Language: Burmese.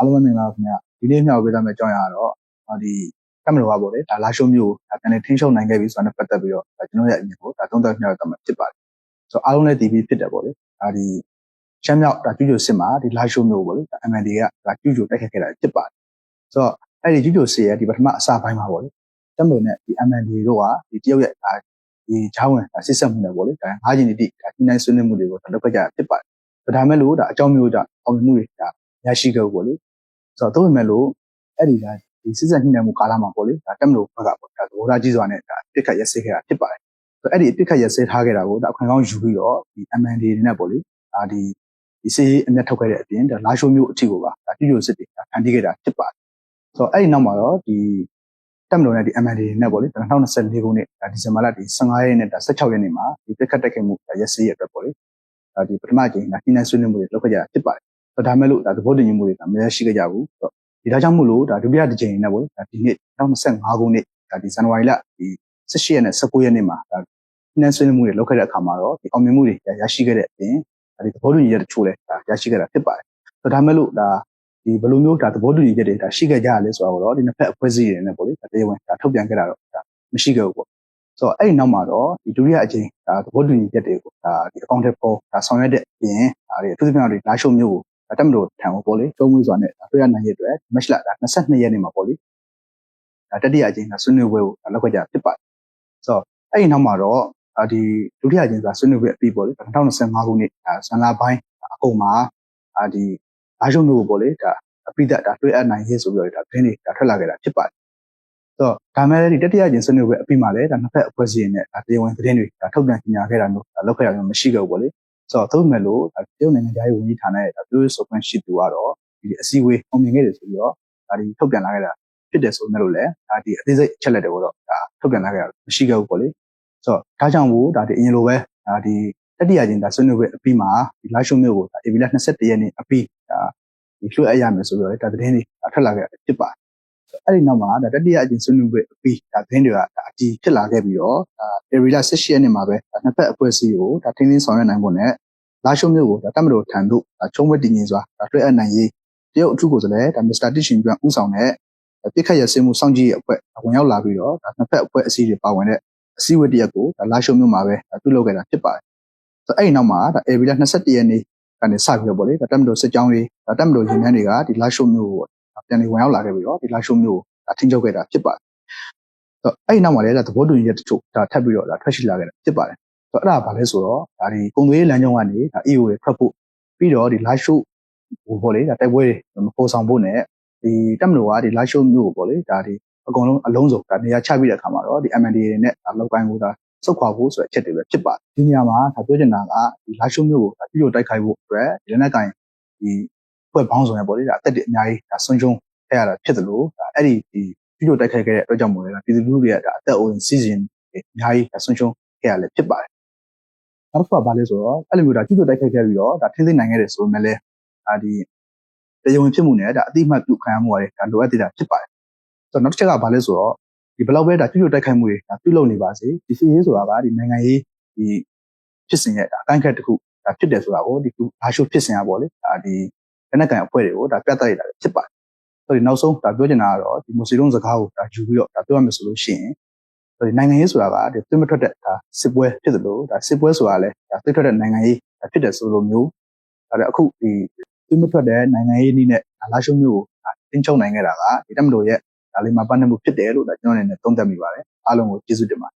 အားလုံးပဲမင်္ဂလာပါခင်ဗျဒီနေ့မျှဝေပေးသွားမယ့်အကြောင်းအရာကတော့ဒီတက်မလို့ပါပေါ့လေဒါလာရှုံးမျိုးဒါပြန်နေထင်းရှုံနိုင်ခဲ့ပြီဆိုတာနဲ့ပတ်သက်ပြီးတော့ဒါကျွန်တော်ရဲ့အမြင်ကိုဒါသုံးသပ်မျှဝေသွားမှာဖြစ်ပါတယ်ဆိုတော့အားလုံးလည်းဒီပြီးဖြစ်တယ်ပေါ့လေဒါဒီရှမ်းမြောက်ဒါကျူးကျော်စစ်မှာဒီလာရှုံးမျိုးပေါ့လေဒါ MND ကဒါကျူးကျော်တိုက်ခတ်ခဲ့တာဖြစ်ပါတယ်ဆိုတော့အဲ့ဒီကျူးကျော်စစ်ရဲ့ဒီပထမအစပိုင်းမှာပေါ့လေတက်မလို့နဲ့ဒီ MND တို့ကဒီတရုတ်ရဲ့ဒါဒီဂျာဝင်ဒါစစ်ဆက်မှုနဲ့ပေါ့လေဒါငါးကျင်တိဒါဒီနိုင်ဆွေးနွေးမှုတွေကိုဒါလုပ်ခဲ့ကြတာဖြစ်ပါတယ်ဒါမဲ့လို့ဒါအကြောင်းမျိုးကြောင့်အောင်မြင်မှုတွေဒါရရှိခဲ့ဖို့ပေါ့လေ ဆိုတော့တော့ပေမဲ့လို့အဲ့ဒီကဒီစစ်ဆက်ညှိနှိုင်းမှုကာလမှာပေါ့လေဒါတက်မလို့ဘက်ကပေါ့ဒါသဘောထားကြီးစွာနဲ့ဒါပြစ်ခတ်ရက်စဲခဲ့တာဖြစ်ပါတယ်ဆိုတော့အဲ့ဒီပြစ်ခတ်ရက်စဲထားခဲ့တာကိုဒါအခွင့်ကောင်းယူပြီးတော့ဒီ MND တွေနဲ့ပေါ့လေဒါဒီဒီစီအမျက်ထုတ်ခဲ့တဲ့အပြင်ဒါလာရှိုးမျိုးအထီကိုပါဒါပြည့်ပြည့်စစ်တွေဒါဖန်တီးခဲ့တာဖြစ်ပါတယ်ဆိုတော့အဲ့ဒီနောက်မှာတော့ဒီတက်မလို့နဲ့ဒီ MND တွေနဲ့ပေါ့လေ2024ခုနှစ်ဒါဒီဇင်ဘာလဒီ15ရက်နဲ့ဒါ16ရက်နေ့မှာဒီပြစ်ခတ်တက်ခဲ့မှုဒါရက်စဲရအတွက်ပေါ့လေဒါဒီပထမကြိမ်ဒါညှိနှိုင်းဆွေးနွေးမှုတွေလုပ်ခဲ့ကြတာဖြစ်ပါတယ်ဆိုတော့ ဒါမဲ့လို့ဒါသဘောတူညီမှုတွေဒါမရရှိခဲ့ကြဘူးဆိုတော့ဒီဒါကြောင့်မို့လို့ဒါဒုတိယတစ်ကြိမ်နဲ့ပေါ့ဒါဒီနှစ်2025ခုနှစ်ဒါဒီဇန်နဝါရီလဒီ18ရက်နဲ့19ရက်နေ့မှာဒါနှမ်းဆွေးနွေးမှုတွေလုပ်ခဲ့တဲ့အခါမှာတော့ဒီအောင်မြင်မှုတွေရရှိခဲ့တဲ့အပြင်ဒါဒီသဘောတူညီချက်တချို့လည်းဒါရရှိခဲ့တာဖြစ်ပါတယ်ဆိုတော့ဒါမဲ့လို့ဒါဒီဘယ်လိုမျိုးဒါသဘောတူညီချက်တွေဒါရှိခဲ့ကြရလဲဆိုတော့ဒီနှစ်ဖက်အဖွဲ့အစည်းတွေနဲ့ပေါ့လေဒါတရားဝင်ဒါထုတ်ပြန်ခဲ့တာတော့ဒါမရှိခဲ့ဘူးပေါ့ဆိုတော့အဲ့ဒီနောက်မှာတော့ဒီဒုတိယအကြိမ်ဒါသဘောတူညီချက်တွေကိုဒါဒီအကောင့်ထဲပေါ်ဒါဆောင်ရွက်တဲ့အပြင်ဒါတွေအထူးသဖြင့်တော့လာရှုံမျိုးကို တက်မလို့ထံကိုပေါ့လေကျုံးမွေးစွာနဲ့တွေ့ရနိုင်ရတဲ့မက်လာဒါ22ရက်နေ့မှာပေါ့လေဒါတတိယအကြိမ်ကဆွေးနွေးပွဲကိုလောက်ခဲ့ကြဖြစ်ပါတယ်ဆိုတော့အဲ့ဒီနောက်မှာတော့ဒီဒုတိယအကြိမ်ကဆွေးနွေးပွဲအပြီးပေါ့လေ2025ခုနှစ်ဒါဇန်လာပိုင်းအကုန်မှာဒီလာရှုံမျိုးကိုပေါ့လေဒါအပိသက်ဒါတွေ့အပ်နိုင်ရေးဆိုပြီးတော့ဒါသတင်းတွေဒါထွက်လာခဲ့တာဖြစ်ပါတယ်ဆိုတော့ဒါမဲ့ဒီတတိယကျင်ဆွေးနွေးပွဲအပြီးမှာလည်းဒါနှစ်ဖက်အဖွဲ့အစည်းတွေနဲ့ဒါတရားဝင်သတင်းတွေဒါထုတ်ပြန်ကြေညာခဲ့တာမျိုးဒါလုပ်ခဲ့တာမျိုးမရှိခဲ့ဘူးပေါ့လေ ဆိုတော့သို့မဲ့လို့တရုတ်နိုင်ငံသားရေးဝန်ကြီးဌာနရဲ့ပြောရေးဆိုခွင့်ရှိသူကတော့ဒီအစည်းအဝေးအောင်မြင်ခဲ့တယ်ဆိုပြီးတော့ဒါဒီထုတ်ပြန်လာခဲ့တာဖြစ်တယ်ဆိုမဲ့လို့လည်းဒါဒီအသေးစိတ်အချက်လက်တွေကိုတော့ဒါထုတ်ပြန်လာခဲ့တာမရှိခဲ့ဘူးပေါ့လေဆိုတော့ဒါကြောင့်မို့ဒါဒီအရင်လိုပဲဒါဒီတတိယချင်းဒါဆွေးနွေးပွဲအပြီးမှာဒီလာရှုံမျိုးကိုဒါ AB လ21ရက်နေ့အပြီးဒါဒီလွှဲအပ်ရမယ်ဆိုပြီးတော့ဒါသတင်းတွေထွက်လာခဲ့တာဖြစ်ပါတယ်အဲ့ဒီနောက်မှာဒါတတိယအကျဉ်ဆွေးနွေးပွဲအပြီးဒါသတင်းတွေကဒါအတီးဖြစ်လာခဲ့ပြီးတော့ဒါ area 18ရက်နေ့မှာပဲဒါနှစ်ဖက်အဖွဲ့အစည်းကိုဒါထင်းထင်းဆောင်ရွက်နိုင်ဖို့နဲ့ လာရှုံမျိုးကိုဒါတမတော်ထံတို့ဒါချုံးဝဲတည်ငြိမ်စွာဒါတွေ့အပ်နိုင်ရေးတရုတ်အထူးကိုယ်စားလှယ်ဒါမစ္စတာတစ်ရှင်ပြန်ဦးဆောင်တဲ့ပြစ်ခတ်ရစင်းမှုစောင့်ကြည့်ရဲ့အဖွဲ့ဝင်ရောက်လာပြီးတော့ဒါနှစ်ဖက်အဖွဲ့အစည်းတွေပါဝင်တဲ့အစည်းအဝေးတရက်ကိုဒါလာရှုံမျိုးမှာပဲဒါပြုလုပ်ခဲ့တာဖြစ်ပါတယ်ဆိုအဲ့ဒီနောက်မှာဒါ area 21ရက်နေ့ကနေစပြီးတော့ပေါ့လေဒါတမတော်စစ်ကြောင်းတွေဒါတမတော်ရင်နှန်းတွေကဒီလာရှုံမျိုးကိုပြန်လည်ဝင်ရောက်လာခဲ့ပြီးတော့ဒီလာရှုံမျိုးကိုဒါထင်းချုပ်ခဲ့တာဖြစ်ပါတယ်။ဆိုအဲ့ဒီနောက်မှာလည်းဒါသဘောတူညီချက်တချို့ဒါထပ်ပြီးတော့ဒါထွက်ရှိလာခဲ့တာဖြစ်ပါတယ်။ဆို တော့အဲ့ဒါဘာလဲဆိုတော့ဒါဒီပုံသွေးလမ်းကြောင်းကနေဒါ EO တွေထွက်ဖို့ပြီးတော့ဒီ live show ဟိုပေါ့လေဒါတိုက်ပွဲတွေမပေါ်ဆောင်ဖို့နဲ့ဒီတက်မလို့ကဒီ live show မျိုးကိုပေါ့လေဒါဒီအကုန်လုံးအလုံးစုံဒါနေရာချပြီးတဲ့အခါမှာတော့ဒီ MND တွေနဲ့ဒါလောက်ကိုင်းကိုဒါစုတ်ခွာဖို့ဆိုတဲ့အချက်တွေပဲဖြစ်ပါတယ်ဒီနေရာမှာဒါပြောချင်တာကဒီ live show မျိုးကိုဒါပြုလုပ်တိုက်ခိုက်ဖို့အတွက်ဒီလက်နက်ကင်ဒီဖွဲ့ပေါင်းစုံရပေါ့လေဒါအသက်တွေအများကြီးဒါဆုံးရှုံးခဲ့ရတာဖြစ်တယ်လို့ဒါအဲ့ဒီဒီပြုလုပ်တိုက်ခိုက်ခဲ့တဲ့အတွက်ကြောင့်မို့လဲပြည်သူလူထုတွေကဒါအသက်အိုးစီစဉ်အများကြီးဆုံးရှုံးခဲ့ရလဲဖြစ်ပါတယ် နောက်တစ်ခုကဘာလဲဆိုတော့အဲ့လိုမျိုးဒါပြုလုပ်တိုက်ခိုက်ခဲ့ပြီးတော့ဒါထင်းသိနိုင်ခဲ့တယ်ဆိုမှလည်းဒါဒီတရားဝင်ဖြစ်မှုနဲ့ဒါအတိမတ်ပြုခံရမှုရတယ်ဒါလိုအပ်သေးတာဖြစ်ပါတယ်ဆိုတော့နောက်တစ်ချက်ကဘာလဲဆိုတော့ဒီဘယ်လောက်ပဲဒါပြုလုပ်တိုက်ခိုက်မှုတွေဒါပြုလုပ်နေပါစေဒီစီရေးဆိုတာကဒီနိုင်ငံရေးဒီဖြစ်စဉ်ရဲ့ဒါအကိုင်းခက်တစ်ခုဒါဖြစ်တယ်ဆိုတာကိုဒီဘာရှိုးဖြစ်စဉ်ရပါလေဒါဒီလက်နက်ကန်အဖွဲ့တွေကိုဒါပြတ်တိုက်ရတာဖြစ်ပါတယ်ဆိုဒီနောက်ဆုံးဒါပြောချင်တာကတော့ဒီမွစီလုံးစကားကိုဒါယူပြီးတော့ဒါပြောရမယ်ဆိုလို့ရှိရင်ဆိုဒီ နိုင်ငံရေးဆိုတာကဒီသွေးမထွက်တဲ့ဒါစစ်ပွဲဖြစ်တယ်လို့ဒါစစ်ပွဲဆိုတာလည်းဒါသွေးထွက်တဲ့နိုင်ငံရေးဖြစ်တယ်ဆိုလိုမျိုးဒါလည်းအခုဒီသွေးမထွက်တဲ့နိုင်ငံရေးနည်းနဲ့ဒါလာရှုံးမျိုးကိုဒါတင်းချုပ်နိုင်ခဲ့တာကဒီတက်မလို့ရဲ့ဒါလေးမှာပတ်သက်မှုဖြစ်တယ်လို့ဒါကျွန်တော်အနေနဲ့သုံးသပ်မိပါတယ်အားလုံးကိုကျေးဇူးတင်ပါတယ်